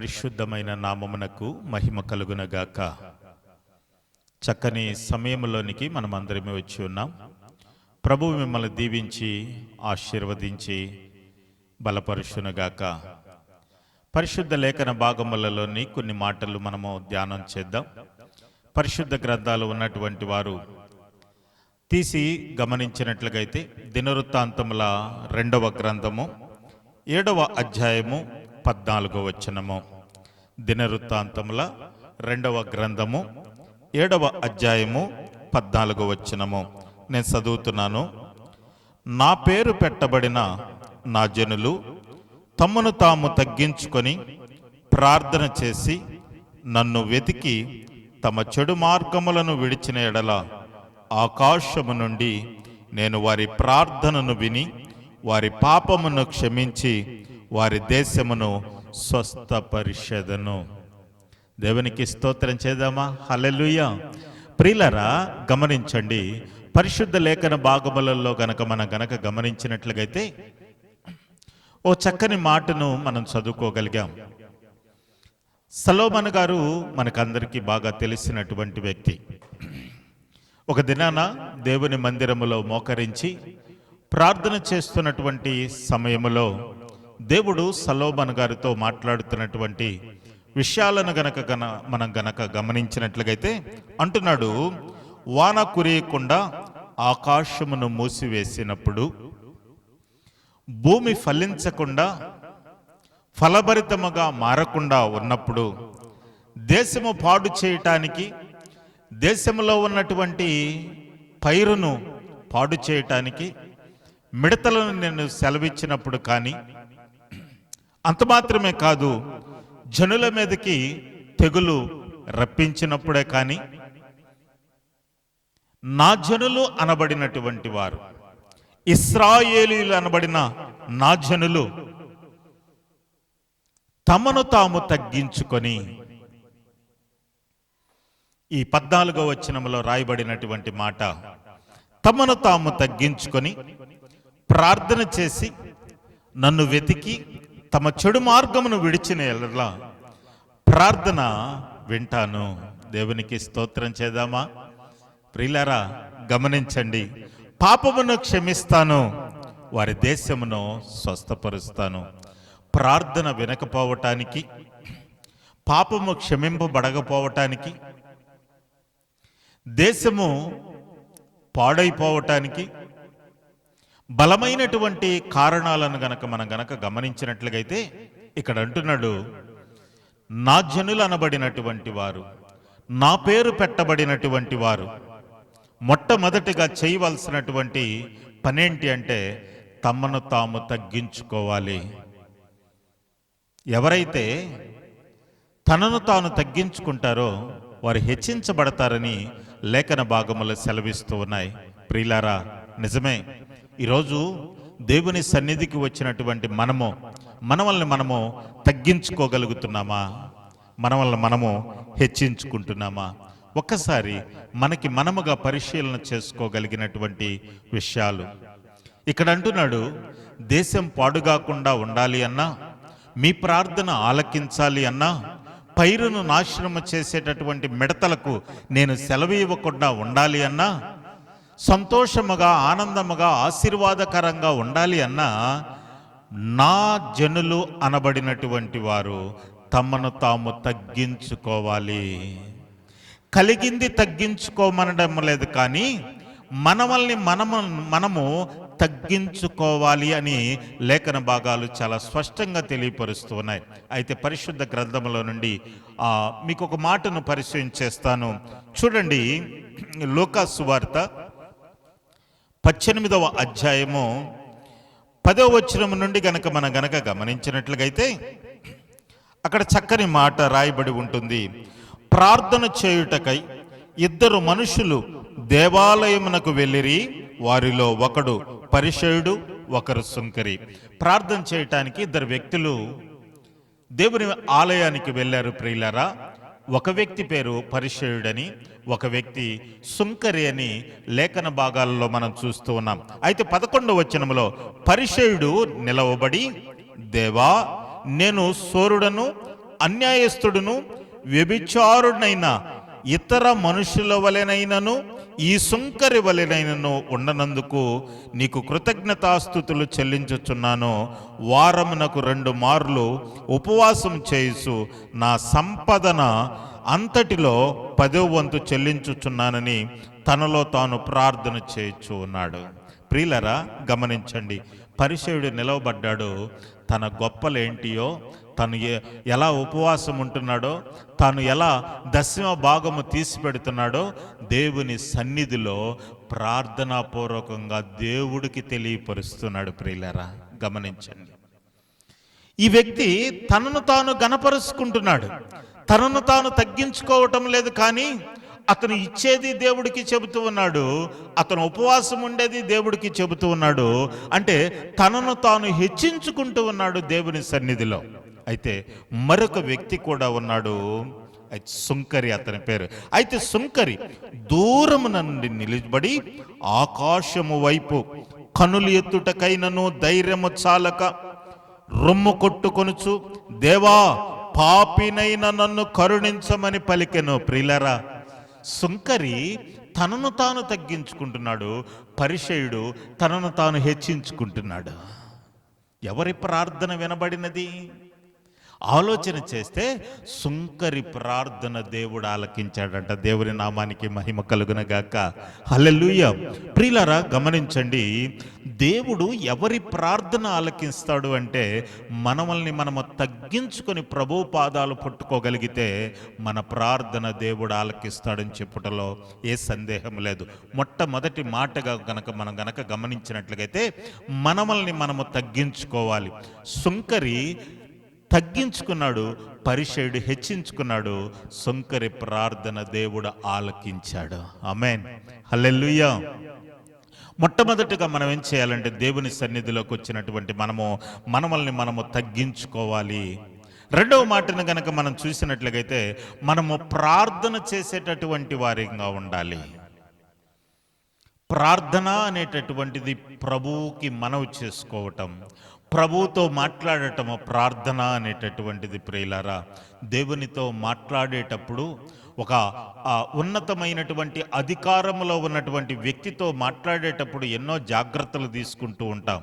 పరిశుద్ధమైన నామమునకు మహిమ కలుగునగాక. చక్కని సమయంలోనికి మనం అందరమే వచ్చి ఉన్నాం. ప్రభు మిమ్మల్ని దీవించి ఆశీర్వదించి బలపరుషునుగాక పరిశుద్ధ లేఖన భాగములలోని కొన్ని మాటలు మనము ధ్యానం చేద్దాం. పరిశుద్ధ గ్రంథాలు ఉన్నటువంటి వారు తీసి గమనించినట్లుగైతే దినవృత్తాంతముల రెండవ గ్రంథము ఏడవ అధ్యాయము పద్నాలుగో వచనము. దినవృత్తాంతముల రెండవ గ్రంథము ఏడవ అధ్యాయము పద్నాలుగు వచ్చినము నేను చదువుతున్నాను. నా పేరు పెట్టబడిన నా జనులు తమను తాము తగ్గించుకొని ప్రార్థన చేసి నన్ను వెతికి తమ చెడు మార్గములను విడిచిన ఎడల ఆకాశము నుండి నేను వారి ప్రార్థనను విని వారి పాపమును క్షమించి వారి దేశమును స్వస్థపరిషదను దేవునికి స్తోత్రం చేద్దామా? హలెలుయ ప్రిలరా గమనించండి పరిశుద్ధ లేఖన భాగములలో గనక మనం గనక గమనించినట్లుగైతే ఓ చక్కని మాటను మనం చదువుకోగలిగాం. సలోమన్ గారు మనకందరికీ బాగా తెలిసినటువంటి వ్యక్తి. ఒక దినాన దేవుని మందిరములో మోకరించి ప్రార్థన చేస్తున్నటువంటి సమయములో దేవుడు సలోమన్ గారితో మాట్లాడుతున్నటువంటి విషయాలను గనక గన మనం గనక గమనించినట్లుగైతే అంటున్నాడు వాన కురియకుండా ఆకాశమును మూసివేసినప్పుడు భూమి ఫలించకుండా ఫలభరితముగా మారకుండా ఉన్నప్పుడు దేశము పాడు చేయటానికి దేశంలో ఉన్నటువంటి పైరును పాడు చేయటానికి మిడతలను నేను సెలవిచ్చినప్పుడు కానీ అంత మాత్రమే కాదు జనుల మీదకి తెగులు రప్పించినప్పుడే కానీ నా జనులు అనబడినటువంటి వారు ఇస్రాయేలీలు అనబడిన నా జనులు తమను తాము తగ్గించుకొని ఈ పద్నాలుగో వచనంలో రాయబడినటువంటి మాట తమను తాము తగ్గించుకొని ప్రార్థన చేసి నన్ను వెతికి తమ చెడు మార్గమును విడిచిన ఎడల ప్రార్థన వింటాను. దేవునికి స్తోత్రం చేద్దామా? ప్రియులారా గమనించండి. పాపమును క్షమిస్తాను. వారి దేశమును స్వస్థపరుస్తాను. ప్రార్థన వినకపోవటానికి పాపము క్షమింపబడకపోవటానికి దేశము పాడైపోవటానికి బలమైనటువంటి కారణాలను గనక మనం గనక గమనించినట్లుగైతే ఇక్కడ అంటున్నాడు నా జనులు అనబడినటువంటి వారు నా పేరు పెట్టబడినటువంటి వారు మొట్టమొదటిగా చేయవలసినటువంటి పనేంటి అంటే తమను తాము తగ్గించుకోవాలి. ఎవరైతే తనను తాను తగ్గించుకుంటారో వారు హెచ్చించబడతారని లేఖన భాగములు సెలవిస్తూ ఉన్నాయి. ప్రిలారా నిజమే. ఈరోజు దేవుని సన్నిధికి వచ్చినటువంటి మనము మనవల్ని మనము తగ్గించుకోగలుగుతున్నామా? మనవల్ని మనము హెచ్చించుకుంటున్నామా? ఒక్కసారి మనకి మనముగా పరిశీలన చేసుకోగలిగినటువంటి విషయాలు. ఇక్కడ అంటున్నాడు దేశం పాడుగాకుండా ఉండాలి అన్నా మీ ప్రార్థన ఆలకించాలి అన్నా పైరును నాశనము చేసేటటువంటి మిడతలకు నేను సెలవు ఇవ్వకుండా ఉండాలి అన్నా సంతోషముగా ఆనందముగా ఆశీర్వాదకరంగా ఉండాలి అన్న నా జనులు అనబడినటువంటి వారు తమను తాము తగ్గించుకోవాలి. కలిగింది తగ్గించుకోమనడం లేదు కానీ మనమల్ని మనము మనము తగ్గించుకోవాలి అని లేఖన భాగాలు చాలా స్పష్టంగా తెలియపరుస్తూ ఉన్నాయి. అయితే పరిశుద్ధ గ్రంథంలో నుండి మీకు ఒక మాటను పరిచయం చేస్తాను. చూడండి లోకాసు వార్త పద్దెనిమిదవ అధ్యాయము పదవ వచనం నుండి గనక మనం గనక గమనించినట్లుగైతే అక్కడ చక్కని మాట రాయబడి ఉంటుంది. ప్రార్థన చేయుటకై ఇద్దరు మనుషులు దేవాలయమునకు వెళ్ళిరి వారిలో ఒకడు పరిచయుడు ఒకరు సుంకరి. ప్రార్థన చేయటానికి ఇద్దరు వ్యక్తులు దేవుని ఆలయానికి వెళ్ళారు ప్రియులారా. ఒక వ్యక్తి పేరు పరిచయుడని ఒక వ్యక్తి సుంకరి అని లేఖన భాగాలలో మనం చూస్తూ ఉన్నాం. అయితే పదకొండవ వచనములో పరిచయుడు నిలవబడి దేవా నేను సోరుడను అన్యాయస్తుడును వ్యభిచారుడైన ఇతర మనుషుల వలెనైనను ఈ సుంకరి వలెనైనను ఉండనందుకు నీకు కృతజ్ఞతాస్థుతులు చెల్లించుచున్నాను. వారమునకు రెండు మార్లు ఉపవాసం చేయుచు నా సంపదన అంతటిలో పదో వంతు చెల్లించుచున్నానని తనలో తాను ప్రార్థన చేయుచు ఉన్నాడు. ప్రియులరా గమనించండి. పరిచయుడు నిలవబడ్డాడు. తన గొప్పలేంటియో తను ఎలా ఉపవాసం ఉంటున్నాడో తాను ఎలా దశమ భాగము తీసి పెడుతున్నాడో దేవుని సన్నిధిలో ప్రార్థనాపూర్వకంగా దేవుడికి తెలియపరుస్తున్నాడు ప్రియులరా గమనించండి. ఈ వ్యక్తి తనను తాను గనపరుచుకుంటున్నాడు తనను తాను తగ్గించుకోవటం లేదు కానీ అతను ఇచ్చేది దేవుడికి చెబుతూ ఉన్నాడు అతను ఉపవాసం ఉండేది దేవుడికి చెబుతూ ఉన్నాడు. అంటే తనను తాను హెచ్చించుకుంటూ ఉన్నాడు దేవుని సన్నిధిలో. అయితే మరొక వ్యక్తి కూడా ఉన్నాడు. అయితే సుంకరి అతని పేరు. అయితే సుంకరి దూరము నుండి నిలబడి ఆకాశము వైపు కనులు ఎత్తుటకైనను ధైర్యము చాలక రొమ్ము కొట్టుకొనుచు దేవా పాపినైన నన్ను కరుణించమని పలికెను. ప్రిలరా సుంకరి తనను తాను తగ్గించుకుంటున్నాడు. పరిచయుడు తనను తాను హెచ్చించుకుంటున్నాడు. ఎవరి ప్రార్థన వినబడినది? ఆలోచన చేస్తే సుంకరి ప్రార్థన దేవుడు ఆలకించాడంట. దేవుని నామానికి మహిమ కలుగునగాక. హల్లెలూయ. ప్రిలరా గమనించండి. దేవుడు ఎవరి ప్రార్థన ఆలకిస్తాడు అంటే మనమల్ని మనము తగ్గించుకొని ప్రభు పాదాలు పట్టుకోగలిగితే మన ప్రార్థన దేవుడు ఆలకిస్తాడని చెప్పుటలో ఏ సందేహం లేదు. మొట్టమొదటి మాటగా గనక మనం గనక గమనించినట్లయితే మనమల్ని మనము తగ్గించుకోవాలి. సుంకరి తగ్గించుకున్నాడు పరిచయుడు హెచ్చించుకున్నాడు సొంకరి ప్రార్థన దేవుడు ఆలకించాడు. Amen hallelujah. మొట్టమొదటిగా మనం ఏం చేయాలంటే దేవుని సన్నిధిలోకి వచ్చినటువంటి మనము మనమల్ని మనము తగ్గించుకోవాలి. రెండవ మాటను కనుక మనం చూసినట్లయితే మనము ప్రార్థన చేసేటటువంటి వారిగా ఉండాలి. ప్రార్థన అనేటటువంటిది ప్రభువుకి మనవి చేసుకోవటం ప్రభువుతో మాట్లాడటము ప్రార్థన అనేటటువంటిది ప్రియులారా. దేవునితో మాట్లాడేటప్పుడు ఒక ఉన్నతమైనటువంటి అధికారములో ఉన్నటువంటి వ్యక్తితో మాట్లాడేటప్పుడు ఎన్నో జాగ్రత్తలు తీసుకుంటూ ఉంటాం.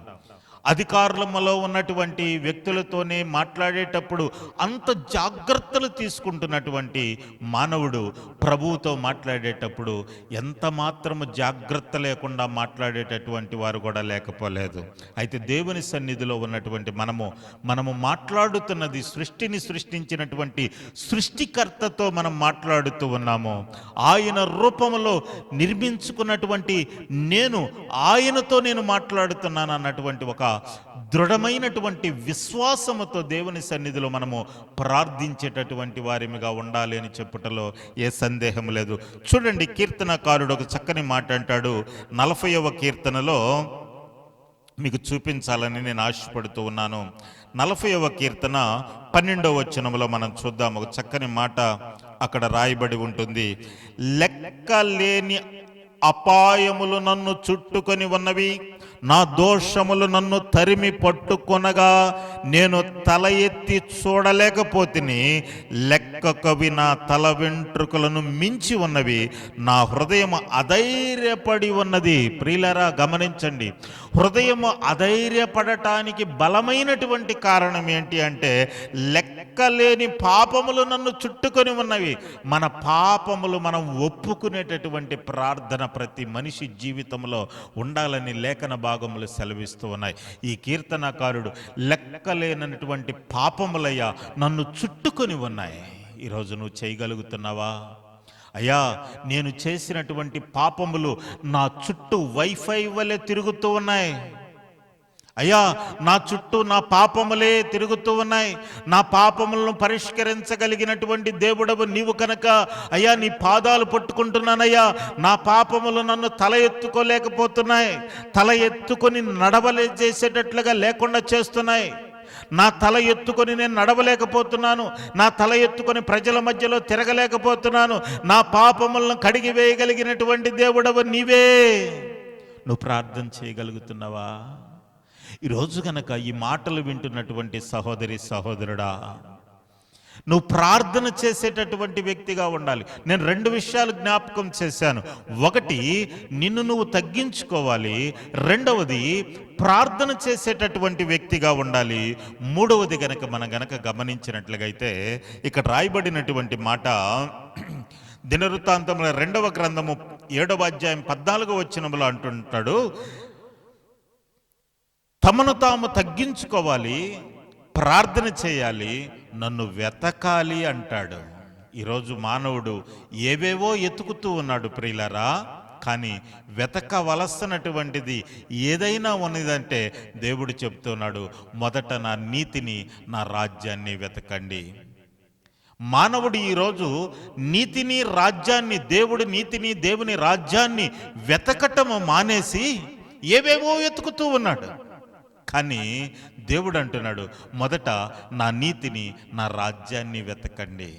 అధికారులలో ఉన్నటువంటి వ్యక్తులతోనే మాట్లాడేటప్పుడు అంత జాగ్రత్తలు తీసుకుంటున్నటువంటి మానవుడు ప్రభువుతో మాట్లాడేటప్పుడు ఎంత మాత్రము జాగ్రత్త లేకుండా మాట్లాడేటటువంటి వారు కూడా లేకపోలేదు. అయితే దేవుని సన్నిధిలో ఉన్నటువంటి మనము మనము మాట్లాడుతున్నది సృష్టిని సృష్టించినటువంటి సృష్టికర్తతో మనం మాట్లాడుతూ ఉన్నాము. ఆయన రూపంలో నిర్మించుకున్నటువంటి నేను ఆయనతో నేను మాట్లాడుతున్నాను అన్నటువంటి ఒక దృఢమైనటువంటి విశ్వాసముతో దేవుని సన్నిధిలో మనము ప్రార్థించేటటువంటి వారిగా ఉండాలి అని చెప్పుటలో ఏ సందేహం లేదు. చూడండి కీర్తనకారుడు ఒక చక్కని మాట అంటాడు నలభైవ కీర్తనలో మీకు చూపించాలని నేను ఆశపడుతూ ఉన్నాను. నలభైవ కీర్తన పన్నెండవ వచనంలో మనం చూద్దాం. ఒక చక్కని మాట అక్కడ రాయబడి ఉంటుంది. లెక్కలేని అపాయములు నన్ను చుట్టుకొని ఉన్నవి నా దోషములు నన్ను తరిమి పట్టుకొనగా నేను తల ఎత్తి చూడలేకపోతిని. లెక్కకవి నా తల వెంట్రుకలను మించి ఉన్నవి నా హృదయం అధైర్యపడి ఉన్నది. ప్రియులరా గమనించండి. హృదయము అధైర్యపడటానికి బలమైనటువంటి కారణం ఏంటి అంటే లెక్కలేని పాపములు నన్ను చుట్టుకొని ఉన్నవి. మన పాపములు మనం ఒప్పుకునేటటువంటి ప్రార్థన ప్రతి మనిషి జీవితంలో ఉండాలని లేఖన భాగములు సెలవిస్తూ ఉన్నాయి. ఈ కీర్తనకారుడు లెక్కలేనటువంటి పాపములయ్యా నన్ను చుట్టుకొని ఉన్నాయి. ఈరోజు నువ్వు చేయగలుగుతున్నావా? అయ్యా నేను చేసినటువంటి పాపములు నా చుట్టూ వైఫై వలె తిరుగుతూ ఉన్నాయి. అయ్యా నా చుట్టూ నా పాపములే తిరుగుతూ ఉన్నాయి. నా పాపములను పరిష్కరించగలిగినటువంటి దేవుడవు నీవు కనుక అయ్యా నీ పాదాలు పట్టుకుంటున్నానయ్యా. నా పాపములు నన్ను తల ఎత్తుకోలేకపోతున్నాయి. తల ఎత్తుకొని నడవలే చేసేటట్లుగా లేకుండా చేస్తున్నాయి. నా తల ఎత్తుకొని నేను నడవలేకపోతున్నాను నా తల ఎత్తుకొని ప్రజల మధ్యలో తిరగలేకపోతున్నాను నా పాపములను కడిగి వేయగలిగినటువంటి దేవుడవు నీవే. నువ్వు ప్రార్థన చేయగలుగుతున్నావా? ఈరోజు కనుక ఈ మాటలు వింటున్నటువంటి సహోదరి సహోదరుడా నువ్వు ప్రార్థన చేసేటటువంటి వ్యక్తిగా ఉండాలి. నేను రెండు విషయాలు జ్ఞాపకం చేశాను. ఒకటి నిన్ను నువ్వు తగ్గించుకోవాలి. రెండవది ప్రార్థన చేసేటటువంటి వ్యక్తిగా ఉండాలి. మూడవది గనక మనం గనక గమనించినట్లుగైతే ఇక్కడ రాయబడినటువంటి మాట దినవృత్తాంతముల రెండవ గ్రంథము ఏడవ అధ్యాయం పద్నాలుగో వచ్చినములో అంటుంటాడు తమను తాము తగ్గించుకోవాలి ప్రార్థన చేయాలి నన్ను వెతకాలి అంటాడు. ఈరోజు మానవుడు ఏవేవో ఎతుకుతూ ఉన్నాడు ప్రియులరా. కానీ వెతకవలసినటువంటిది ఏదైనా ఉన్నదంటే దేవుడు చెప్తున్నాడు మొదట నా నీతిని నా రాజ్యాన్ని వెతకండి. మానవుడు ఈరోజు నీతిని రాజ్యాన్ని దేవుడి నీతిని దేవుని రాజ్యాన్ని వెతకటము మానేసి ఏవేవో వెతుకుతూ ఉన్నాడు. కానీ దేవుడు అంటున్నాడు మొదట నా నీతిని నా రాజ్యాన్ని వెతకండి.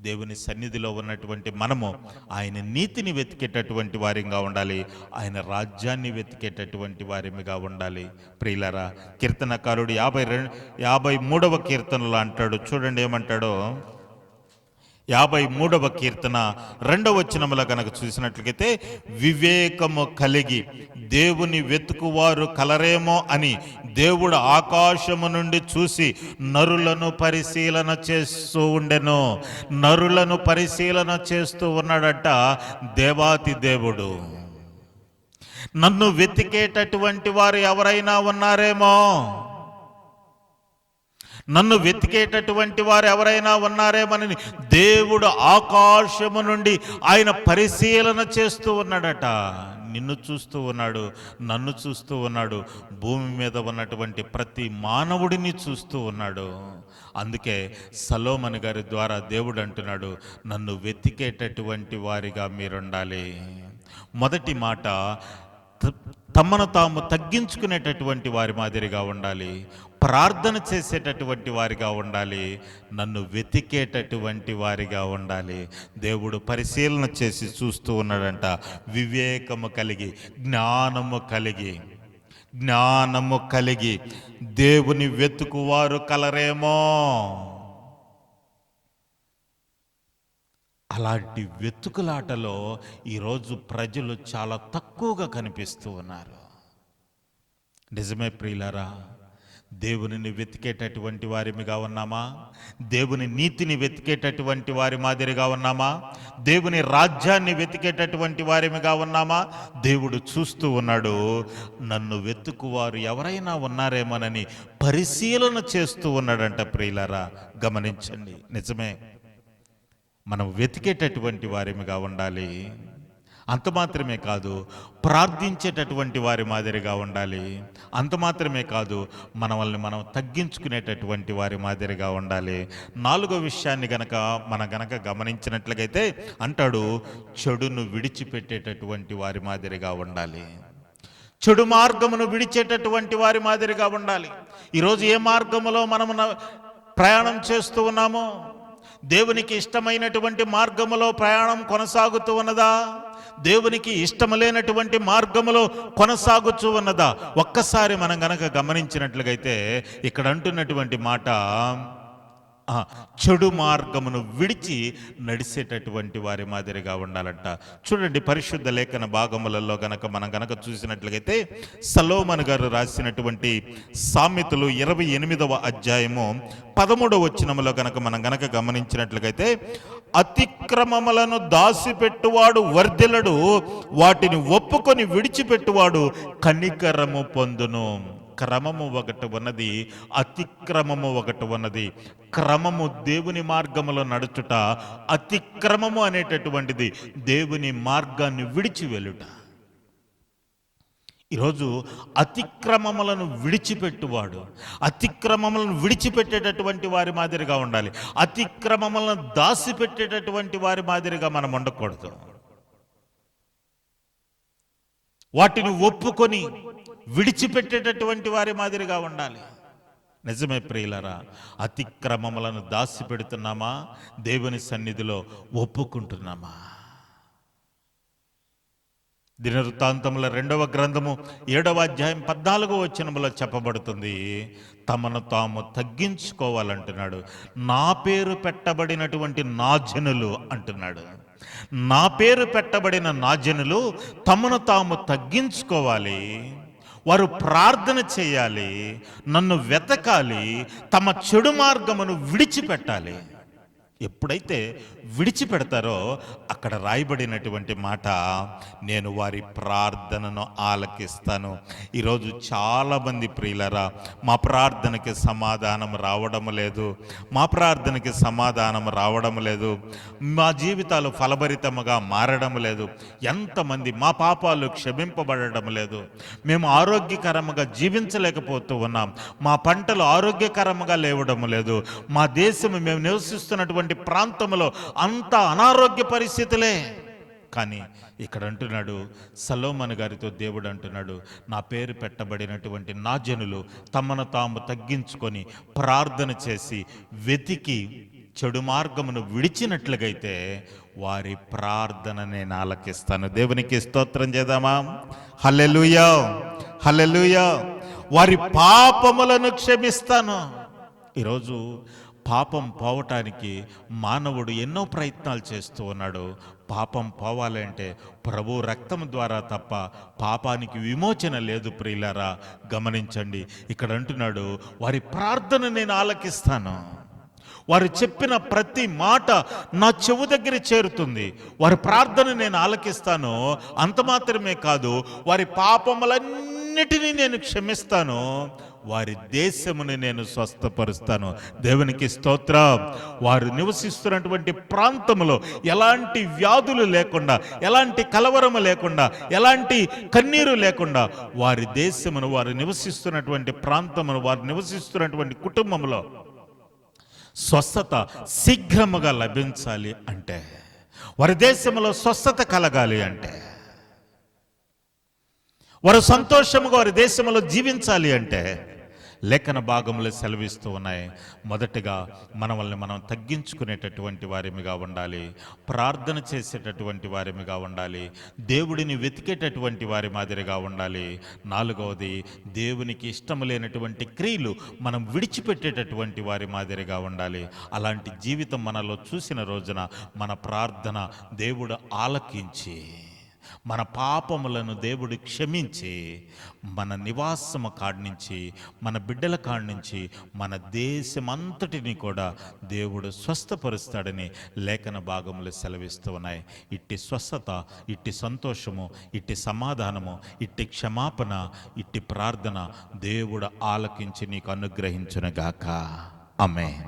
దేవుని సన్నిధిలో ఉన్నటువంటి మనము ఆయన నీతిని వెతికేటటువంటి వారిగా ఉండాలి ఆయన రాజ్యాన్ని వెతికేటటువంటి వారిగా ఉండాలి. ప్రియులరా కీర్తనకారుడు యాభై రెండు యాభై మూడవ కీర్తనలో అంటాడు చూడండి ఏమంటాడో. యాభై మూడవ కీర్తన రెండవ వచనముల కనుక చూసినట్లయితే వివేకము కలిగి దేవుని వెతుకువారు కలరేమో అని దేవుడు ఆకాశము నుండి చూసి నరులను పరిశీలన చేస్తూ ఉండెను. నరులను పరిశీలన చేస్తూ ఉన్నాడట దేవాతి దేవుడు. నన్ను వెతికేటటువంటి వారు ఎవరైనా ఉన్నారేమో? నన్ను వెతికేటటువంటి వారు ఎవరైనా ఉన్నారేమని దేవుడు ఆకాశము నుండి ఆయన పరిశీలన చేస్తూ ఉన్నాడట. నిన్ను చూస్తూ ఉన్నాడు నన్ను చూస్తూ ఉన్నాడు భూమి మీద ఉన్నటువంటి ప్రతి మానవుడిని చూస్తూ ఉన్నాడు. అందుకే సలోమన్ గారి ద్వారా దేవుడు అంటున్నాడు నన్ను వెతికేటటువంటి వారిగా మీరుండాలి. మొదటి మాట త- తమను తాము తగ్గించుకునేటటువంటి వారి మాదిరిగా ఉండాలి. ప్రార్థన చేసేటటువంటి వారిగా ఉండాలి నన్ను వెతికేటటువంటి వారిగా ఉండాలి. దేవుడు పరిశీలన చేసి చూస్తూ ఉన్నాడంట వివేకము కలిగి జ్ఞానము కలిగి జ్ఞానము కలిగి దేవుని వెతుకువారు కలరేమో. అలాంటి వెతుకులాటలో ఈరోజు ప్రజలు చాలా తక్కువగా కనిపిస్తూ ఉన్నారు. నిజమే ప్రియులరా? దేవునిని వెతికేటటువంటి వారిమిగా ఉన్నామా? దేవుని నీతిని వెతికేటటువంటి వారి మాదిరిగా ఉన్నామా? దేవుని రాజ్యాన్ని వెతికేటటువంటి వారిమిగా ఉన్నామా? దేవుడు చూస్తూ ఉన్నాడు నన్ను వెతుకువారు ఎవరైనా ఉన్నారేమోనని పరిశీలన చేస్తూ ఉన్నాడంట ప్రియులరా గమనించండి. నిజమే మనం వెతికేటటువంటి వారిమిగా ఉండాలి. అంత మాత్రమే కాదు ప్రార్థించేటటువంటి వారి మాదిరిగా ఉండాలి. అంత మాత్రమే కాదు మనల్ని మనం తగ్గించుకునేటటువంటి వారి మాదిరిగా ఉండాలి. నాలుగో విషయాన్ని గనక మన గనక గమనించినట్లయితే అంటాడు చెడును విడిచిపెట్టేటటువంటి వారి మాదిరిగా ఉండాలి. చెడు మార్గమును విడిచేటటువంటి వారి మాదిరిగా ఉండాలి. ఈరోజు ఏ మార్గములో మనము ప్రయాణం చేస్తూ ఉన్నామో దేవునికి ఇష్టమైనటువంటి మార్గములో ప్రయాణం కొనసాగుతూ ఉన్నదా? దేవునికి ఇష్టము లేనటువంటి మార్గములో కొనసాగొచ్చు ఉన్నదా? ఒక్కసారి మనం గనక గమనించినట్లుగైతే ఇక్కడ అంటున్నటువంటి మాట చెడు మార్గమును విడిచి నడిచేటటువంటి వారి మాదిరిగా ఉండాలంట. చూడండి పరిశుద్ధ లేఖన భాగములలో గనక మనం గనక చూసినట్లయితే సలోమన్ గారు రాసినటువంటి సామెతలు ఇరవై ఎనిమిదవ అధ్యాయము పదమూడవ వచనములో గనక మనం గనక గమనించినట్లయితే అతిక్రమములను దాసిపెట్టువాడు వర్ధిలడు వాటిని ఒప్పుకొని విడిచిపెట్టువాడు కనికరము పొందును. క్రమము ఒకటి ఉన్నది అతిక్రమము ఒకటి ఉన్నది. క్రమము దేవుని మార్గములో నడుచుట అతిక్రమము అనేటటువంటిది దేవుని మార్గాన్ని విడిచి వెళ్ళుట. ఈరోజు అతిక్రమములను విడిచిపెట్టువాడు. అతిక్రమములను విడిచిపెట్టేటటువంటి వారి మాదిరిగా ఉండాలి. అతిక్రమములను దాసిపెట్టేటటువంటి వారి మాదిరిగా మనం ఉండకూడదు. వాటిని ఒప్పుకొని విడిచిపెట్టేటటువంటి వారి మాదిరిగా ఉండాలి. నిజమే ప్రియులరా అతిక్రమములను దాసి పెడుతున్నామా దేవుని సన్నిధిలో ఒప్పుకుంటున్నామా? దినవృత్తాంతముల రెండవ గ్రంథము ఏడవ అధ్యాయం పద్నాలుగో వచనములో చెప్పబడుతుంది. తమను తాము తగ్గించుకోవాలంటున్నాడు. నా పేరు పెట్టబడినటువంటి నా జనులు అంటున్నాడు. నా పేరు పెట్టబడిన నా జనులు తమను తాము తగ్గించుకోవాలి. వారు ప్రార్థన చేయాలి. నన్ను వెతకాలి. తమ చెడు మార్గమును విడిచిపెట్టాలి. ఎప్పుడైతే విడిచిపెడతారో అక్కడ రాయబడినటువంటి మాట నేను వారి ప్రార్థనను ఆలకిస్తాను. ఈరోజు చాలామంది ప్రియులరా మా ప్రార్థనకి సమాధానం రావడం లేదు. మా ప్రార్థనకి సమాధానం రావడం లేదు. మా జీవితాలు ఫలభరితముగా మారడం లేదు. ఎంతమంది మా పాపాలు క్షమింపబడడం లేదు. మేము ఆరోగ్యకరముగా జీవించలేకపోతూ ఉన్నాం. మా పంటలు ఆరోగ్యకరముగా లేవడం లేదు. మా దేశం మేము నివసిస్తున్నటువంటి ప్రాంతంలో అంత అనారోగ్య పరిస్థితులే. కానీ ఇక్కడ అంటున్నాడు సలోమన్ గారితో దేవుడు అంటున్నాడు నా పేరు పెట్టబడినటువంటి నా జనులు తమను తాము తగ్గించుకొని ప్రార్థన చేసి వెతికి చెడు మార్గమును విడిచినట్లుగైతే వారి ప్రార్థన నేను ఆలకిస్తాను దేవునికి స్తోత్రం చేద్దామా? హల్లెలూయా! హల్లెలూయా! వారి పాపములను క్షమిస్తాను. ఈరోజు పాపం పోవటానికి మానవుడు ఎన్నో ప్రయత్నాలు చేస్తూ ఉన్నాడు. పాపం పోవాలంటే ప్రభు రక్తం ద్వారా తప్ప పాపానికి విమోచన లేదు ప్రియులారా. గమనించండి ఇక్కడ అంటున్నాడు వారి ప్రార్థన నేను ఆలకిస్తాను. వారు చెప్పిన ప్రతి మాట నా చెవు దగ్గర చేరుతుంది. వారి ప్రార్థన నేను ఆలకిస్తాను. అంత మాత్రమే కాదు వారి పాపములన్నిటినీ నేను క్షమిస్తాను. వారి దేశముని నేను స్వస్థపరుస్తాను. దేవునికి స్తోత్రం. వారు నివసిస్తున్నటువంటి ప్రాంతంలో ఎలాంటి వ్యాధులు లేకుండా ఎలాంటి కలవరము లేకుండా ఎలాంటి కన్నీరు లేకుండా వారి దేశమును వారు నివసిస్తున్నటువంటి ప్రాంతమును వారు నివసిస్తున్నటువంటి కుటుంబంలో స్వస్థత శీఘ్రముగా లభించాలి అంటే వారి దేశంలో స్వస్థత కలగాలి అంటే వారు సంతోషముగా వారి దేశంలో జీవించాలి అంటే లేఖన భాగములు సెలవిస్తూ ఉన్నాయి. మొదటిగా మనల్ని మనం తగ్గించుకునేటటువంటి వారిమిగా ఉండాలి. ప్రార్థన చేసేటటువంటి వారిమిగా ఉండాలి. దేవుడిని వెతికేటటువంటి వారి మాదిరిగా ఉండాలి. నాలుగవది దేవునికి ఇష్టం లేనటువంటి క్రియలు మనం విడిచిపెట్టేటటువంటి వారి మాదిరిగా ఉండాలి. అలాంటి జీవితం మనలో చూసిన రోజున మన ప్రార్థన దేవుడు ఆలకించి మన పాపములను దేవుడు క్షమించి మన నివాసము కాడ్నుంచి మన బిడ్డల కాడ్నుంచి మన దేశమంతటిని కూడా దేవుడు స్వస్థపరుస్తాడని లేఖన భాగములు సెలవిస్తూ ఉన్నాయి. ఇట్టి స్వస్థత ఇట్టి సంతోషము ఇట్టి సమాధానము ఇట్టి క్షమాపణ ఇట్టి ప్రార్థన దేవుడు ఆలకించి నీకు అనుగ్రహించునుగాక ఆమె